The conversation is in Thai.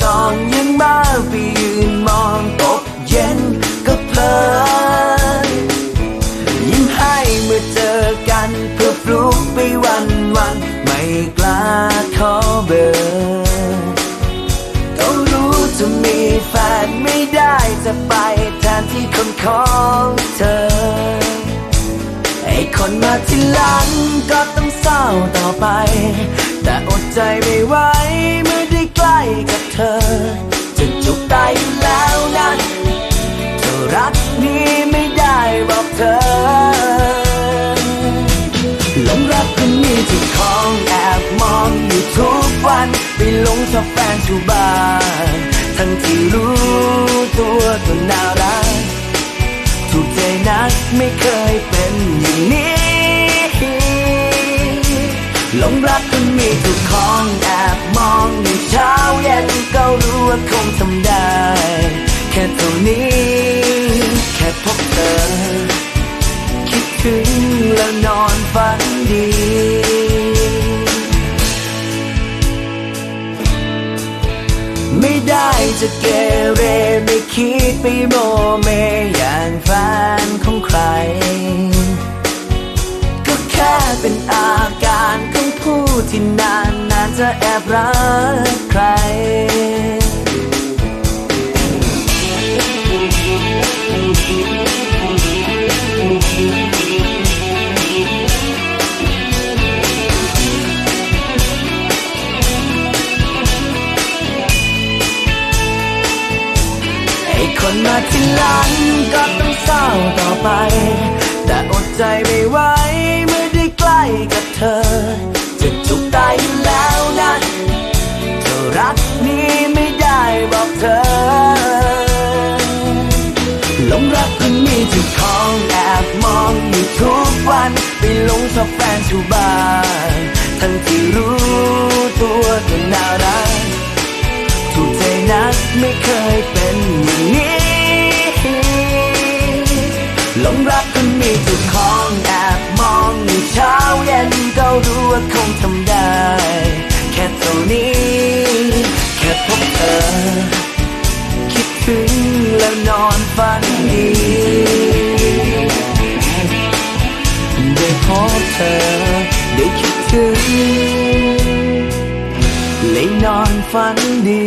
จองยังมาไปยืนมองตกเย็นก็เพลินยิ้มให้เมื่อเจอกันเพื่อปลุกไปวันวันไม่กล้าขอเบอร์ก็รู้จะมีแฟนไม่ได้จะไปแทนที่คนของเธอไอคนมาที่หลังก็ต้องเศร้าต่อไป แต่อดใจไม่ไหวเมื่อ อบแฟนชูบ้าน ทั้งที่รู้ตัวก็น่ารักถูกใจนักไม่เคยเป็นอย่างนี้หลงรักคนมีทุกของแอบมองอยู่เช้าเย็นก็รู้ว่าคงทำได้ แค่เท่านี้ แค่พบเธอ คิดถึงแล้วนอนฝัน ไม่ได้จะเกเรไม่คิดไปโมเมอย่างแฟนของใคร ก็แค่เป็นอาการของผู้ที่นานนานๆจะแอบรักใคร อนมาทีหลังก็ต้องเศร้าต่อไป แต่อดใจไม่ไหวเมื่อได้ใกล้กับเธอ จะจุกตายอยู่แล้วนะเธอรักนี้ไม่ได้บอกเธอหลงรักคนนี้ที่ของแอบมองอยู่ทุกวันไปหลงชอบแฟนชูบ้านทั้งที่รู้ตัวก็น่ารักถูกใจนักไม่เคยเป็น หลงรักคนมีจุดของแอบมองอยู่เช้าเย็นก็รู้ว่าคงทำได้ แค่เท่านี้ แค่พบเธอ คิดถึงแล้วนอนฝันดีได้พบเธอได้คิดถึงเลยนอนฝันดี